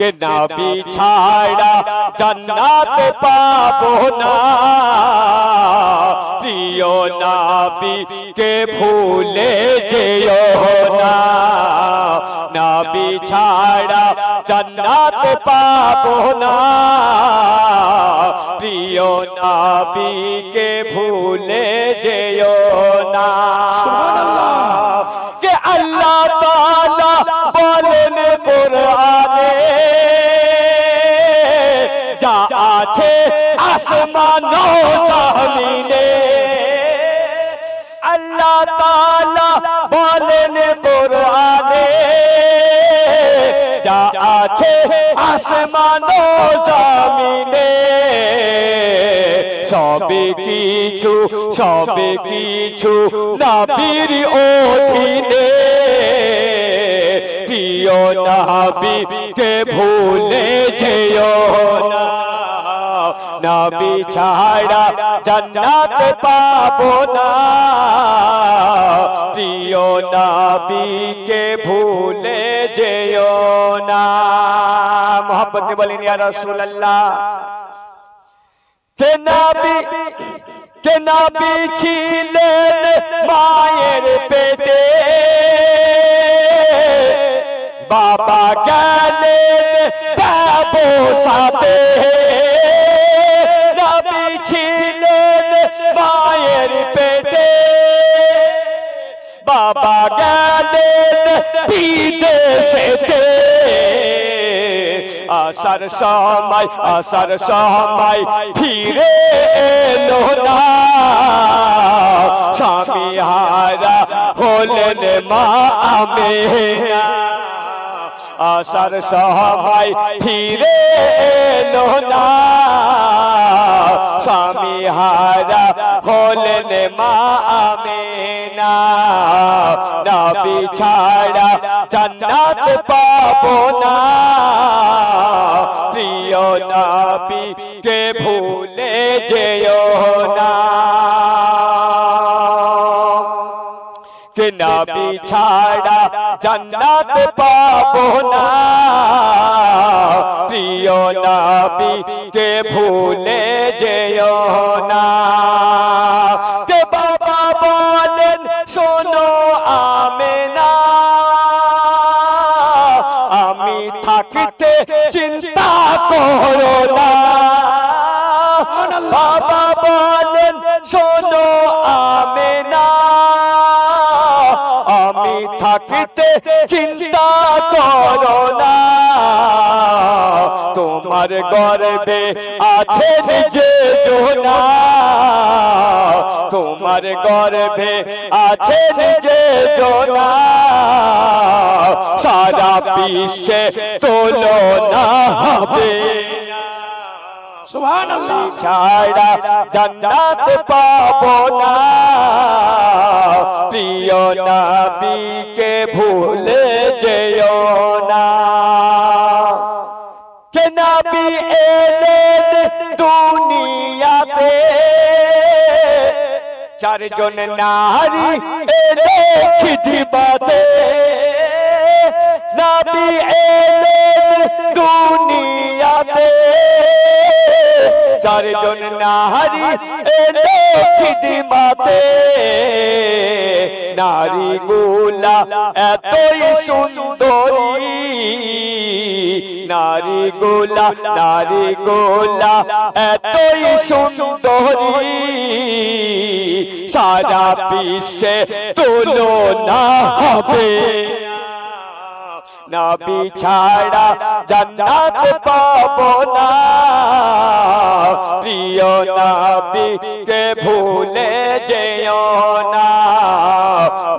কে নাবি ছাড়া জান্নাত পাবো না প্রিয় নাবি কে ভুলে যেও না নাবি ছাড়া জান্নাত পাবো না প্রিয় নাবি কে ভুলে যেও না কে আল্লাহ তাআলা বলেন কোরআনে আছে, আসমান জমিনে। আল্লাহ তাআলা বলেন কোরআনে, যা আছে আসমান জমিনে, সবে কিছু সবে কিছু নবীর অধীনে। প্রিয় নবী কে ভুলে নবী ছাড়া জান্নাত পাবো না। প্রিয় নবী কে ভুলে যেও না। মোহাম্মদ বলেন, ইয়া রাসূলুল্লাহ, কে নবী কে নবী ছিলেন মায়ের পেটে? বাবা বাবা গেলেন বিদেশেতে আসার সময় আসার সময় ফিরে এলো না। স্বামী হারা হলেন মা আমেনা। আসার সময় ফিরে এলো না। স্বামী হারা হলেন মা আমেনা নবী ছাড়া জান্নাত পাবো না। প্রিয় নবী কে ভুলে যেও না। কে নবী ছাড়া জান্নাত পাবো চিন্তা করো না। বাবা বলেন শোনো আমেনা আমি থাকতে চিন্তা করো না। তোমার গর্বে আছে নিজে জোনা তোমার গর্বে আছে নিজে জোনা সারা বিশ্বে তোলো না হবে। সুবহানাল্লাহ। ছাড়া জান্নাত পাবো না। প্রিয় নবীকে ভুলে যেও না। কে নবী এলেন দুনিয়াতে? চারজন নারী এলে খিজিবাতে নবী এলেন দুনিয়াতে। চারজন নারী এলে খিদিমাতে। নারী গুলা এতই সুন্দরী। নারী গোলা নারী গোলা এতই সুন্দরী। সারা বিশ্বে তুলো না হবে। নবী ছাড়া জান্নাত পাবো না। প্রিয় নবী কে ভুলে যেও না।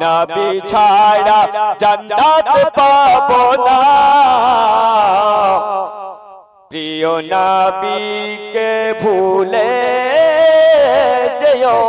নবী ছাড়া জান্নাত পাবো না। প্রিয় নবী কে ভুলে যেও